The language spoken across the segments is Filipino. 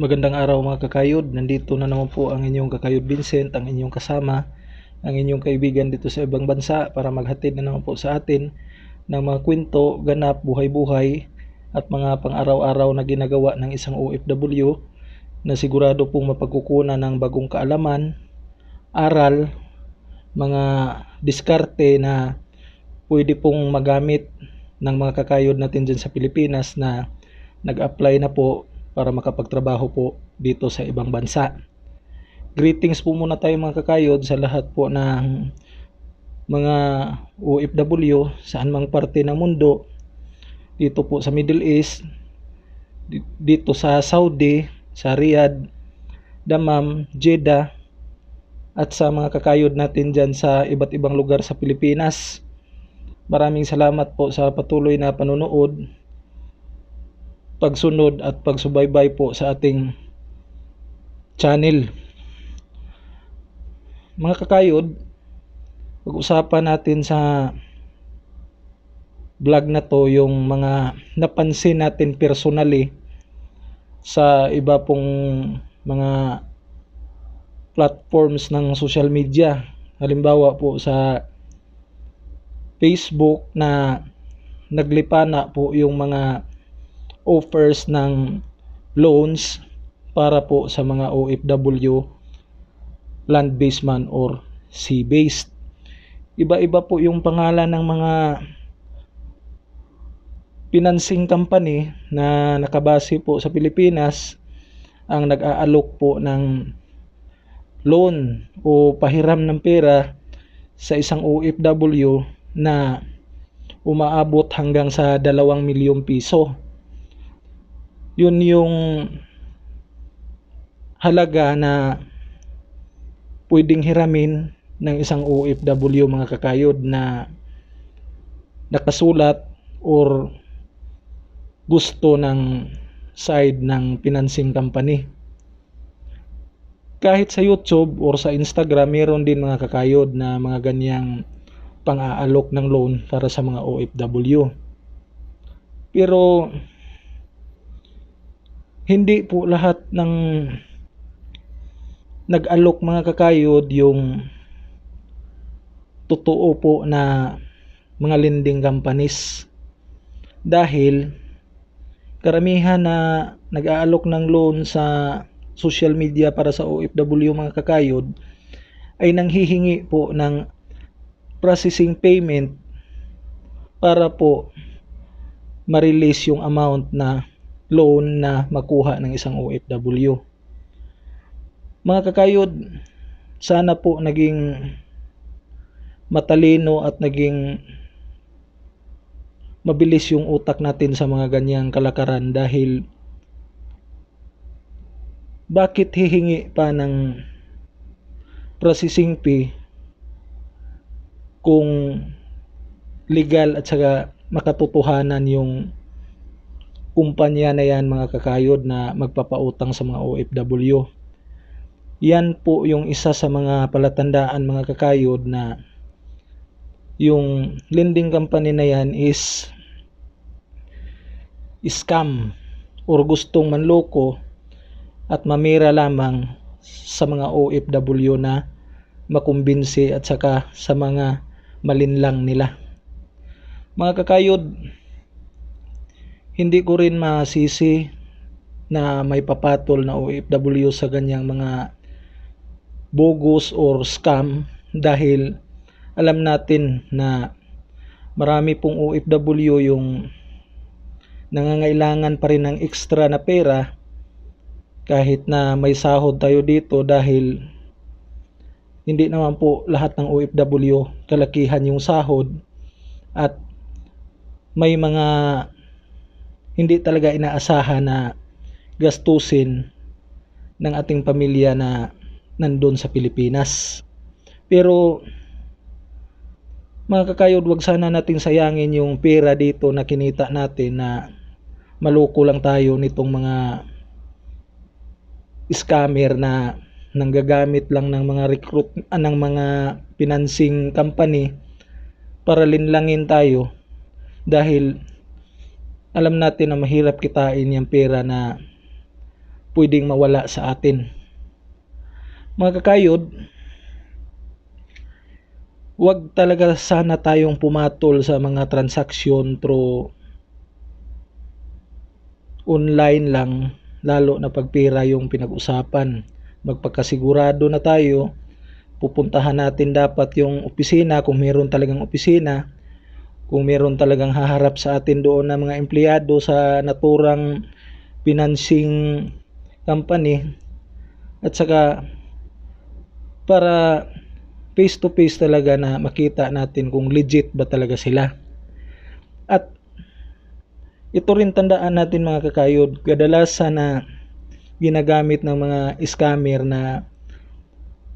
Magandang araw mga kakayod. Nandito na naman po ang inyong kakayod Vincent, ang inyong kasama, ang inyong kaibigan dito sa ibang bansa para maghatid na naman po sa atin ng mga kwento, ganap, buhay-buhay at mga pang-araw-araw na ginagawa ng isang OFW na sigurado pong mapagkukunan ng bagong kaalaman, aral, mga diskarte na pwede pong magamit ng mga kakayod natin dyan sa Pilipinas na nag-apply na po para makapagtrabaho po dito sa ibang bansa. Greetings po muna tayo mga kakayod sa lahat po ng mga OFW saan mang parte ng mundo dito po sa Middle East dito sa Saudi, sa Riyadh, Damam, Jeddah at sa mga kakayod natin dyan sa iba't ibang lugar sa Pilipinas. Maraming salamat po sa patuloy na panonood pagsunod at pagsubaybay po sa ating channel. Mga kakayod, pag-usapan natin sa vlog na to yung mga napansin natin personally sa iba pong mga platforms ng social media. Halimbawa po sa Facebook na naglipana po yung mga offers ng loans para po sa mga OFW land-based man or sea-based. Iba-iba po yung pangalan ng mga financing company na nakabase po sa Pilipinas ang nag-aalok po ng loan o pahiram ng pera sa isang OFW na umaabot hanggang sa dalawang milyong piso yun yung halaga na pwedeng hiramin ng isang OFW mga kakayod na nakasulat or gusto ng side ng financing company. Kahit sa YouTube or sa Instagram, meron din mga kakayod na mga ganyang pang-aalok ng loan para sa mga OFW. Pero hindi po lahat ng nag-alok mga kakayod yung totoo po na mga lending companies dahil karamihan na nag-aalok ng loan sa social media para sa OFW mga kakayod ay nanghihingi po ng processing payment para po ma-release yung amount na loan na makuha ng isang OFW. Mga kakayod, sana po naging matalino at naging mabilis yung utak natin sa mga ganyang kalakaran dahil bakit hihingi pa ng processing fee kung legal at saka makatotohanan yung kumpanya na yan mga kakayod na magpapautang sa mga OFW. Yan po yung isa sa mga palatandaan mga kakayod na yung lending company na yan is scam or gustong manloko at mamira lamang sa mga OFW na makumbinsi at saka sa mga malinlang nila. Mga kakayod, hindi ko rin masisi na may papatol na OFW sa ganyang mga bogus or scam dahil alam natin na marami pong OFW yung nangangailangan pa rin ng extra na pera kahit na may sahod tayo dito dahil hindi naman po lahat ng OFW kalakihan yung sahod at may mga hindi talaga inaasahan na gastusin ng ating pamilya na nandun sa Pilipinas. Pero mga kakayod, wag sana natin sayangin yung pera dito na kinita natin na maloko lang tayo nitong mga scammer na nanggagamit lang ng mga recruit uh, ng mga financing company para linlangin tayo dahil alam natin na mahirap kitain yung pera na pwedeng mawala sa atin. Mga kakayod, wag talaga sana tayong pumatol sa mga transaksyon through online lang lalo na pagpira yung pinag-usapan. Magpagkasigurado na tayo, pupuntahan natin dapat yung opisina kung meron talagang opisina, kung meron talagang haharap sa atin doon na mga empleyado sa naturang financing company at saka para face to face talaga na makita natin kung legit ba talaga sila. At ito rin tandaan natin mga kakayod, kadalasan na ginagamit ng mga scammer na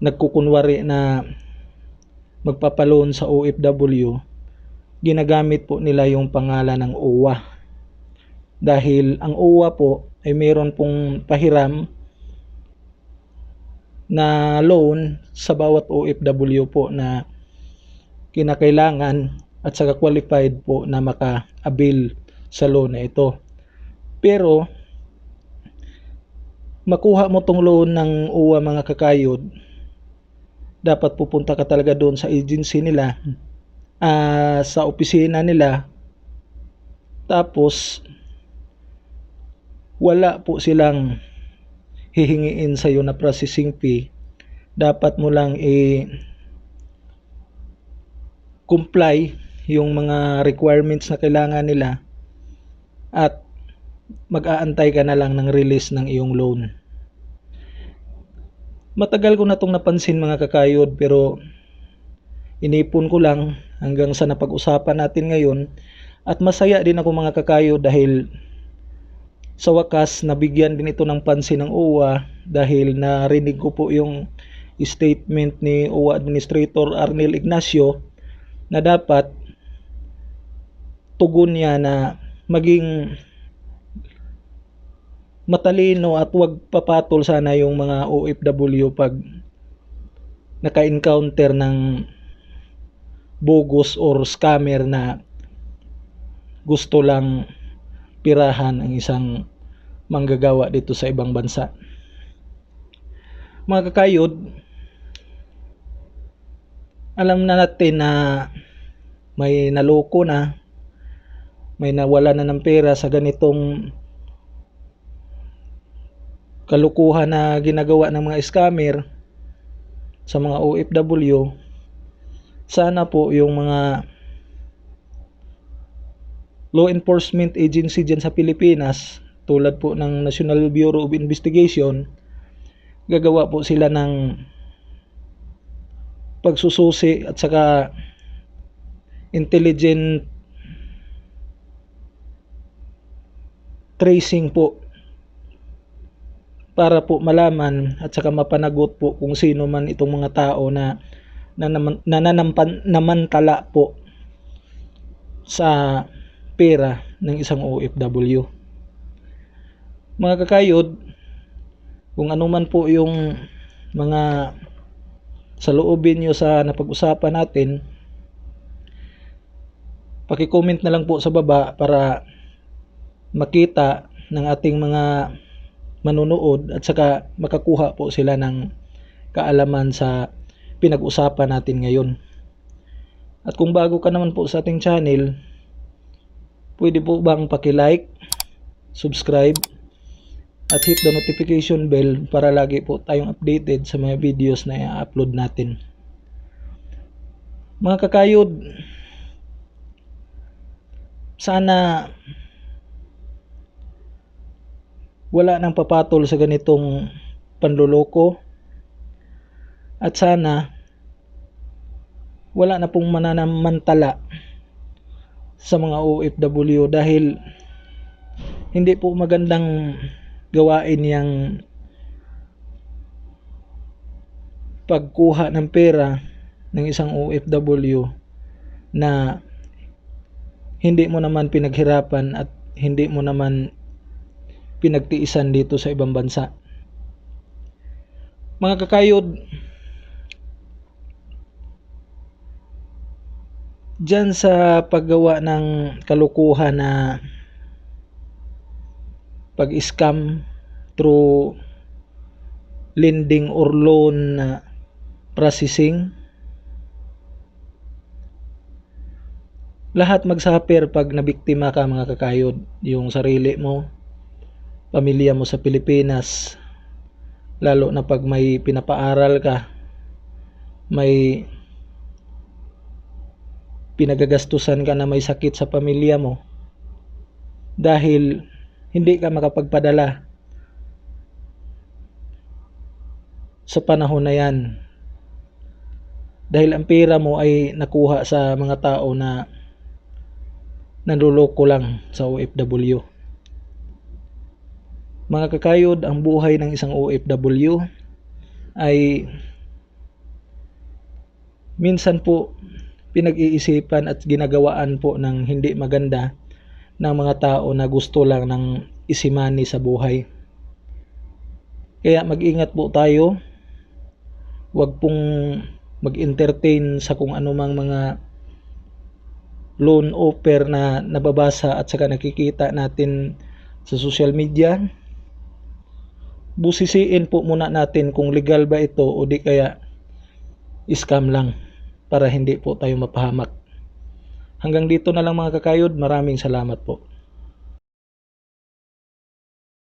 nagkukunwari na magpapaloan sa OFW, ginagamit po nila yung pangalan ng OWA. Dahil ang OWA po ay meron pong pahiram na loan sa bawat OFW po na kinakailangan at saka qualified po na maka-avail sa loan na ito. Pero makuha mo tong loan ng UWA mga kakayod, dapat pupunta ka talaga doon sa agency nila, uh, sa opisina nila, tapos wala po silang hihingiin sa iyo na processing fee, dapat mo lang i comply yung mga requirements na kailangan nila at mag-aantay ka na lang ng release ng iyong loan. Matagal ko na itong napansin mga kakayod pero inipon ko lang hanggang sa napag-usapan natin ngayon at masaya din ako mga kakayod dahil sa wakas nabigyan din ito ng pansin ng OWA dahil narinig ko po yung statement ni OWA Administrator Arnel Ignacio na dapat tugon niya na maging matalino at wag papatol sana yung mga OFW pag naka-encounter ng bogus or scammer na gusto lang pirahan ang isang manggagawa dito sa ibang bansa. Mga kakayod, alam na natin na may naloko na may nawala na ng pera sa ganitong kalukuhan na ginagawa ng mga scammer sa mga OFW sana po yung mga law enforcement agency dyan sa Pilipinas tulad po ng National Bureau of Investigation gagawa po sila ng pagsususi at saka intelligent tracing po para po malaman at saka mapanagot po kung sino man itong mga tao na nananampan namantala po sa pera ng isang OFW. Mga kakayod, kung ano man po yung mga sa loobin nyo sa napag-usapan natin, paki-comment na lang po sa baba para makita ng ating mga manunood at saka makakuha po sila ng kaalaman sa pinag-usapan natin ngayon. At kung bago ka naman po sa ating channel, pwede po bang paki-like, subscribe, at hit the notification bell para lagi po tayong updated sa mga videos na i-upload natin. Mga kakayod, sana wala nang papatol sa ganitong panluloko at sana wala na pong mananamantala sa mga OFW dahil hindi po magandang gawain yang pagkuha ng pera ng isang OFW na hindi mo naman pinaghirapan at hindi mo naman pinagtiisan dito sa ibang bansa. Mga kakayod, dyan sa paggawa ng kalukuhan na pag-scam through lending or loan processing. Lahat magsuffer pag nabiktima ka mga kakayod. Yung sarili mo, pamilya mo sa Pilipinas, lalo na pag may pinapaaral ka, may pinagagastusan ka na may sakit sa pamilya mo dahil hindi ka makapagpadala sa panahon na yan dahil ang pera mo ay nakuha sa mga tao na nanluloko lang sa OFW. Mga kakayod, ang buhay ng isang OFW ay minsan po pinag-iisipan at ginagawaan po ng hindi maganda ng mga tao na gusto lang ng isimani sa buhay. Kaya mag-ingat po tayo. Huwag pong mag-entertain sa kung anumang mga loan offer na nababasa at saka nakikita natin sa social media. Busisiin po muna natin kung legal ba ito o di kaya scam lang para hindi po tayo mapahamak. Hanggang dito na lang mga kakayod. Maraming salamat po.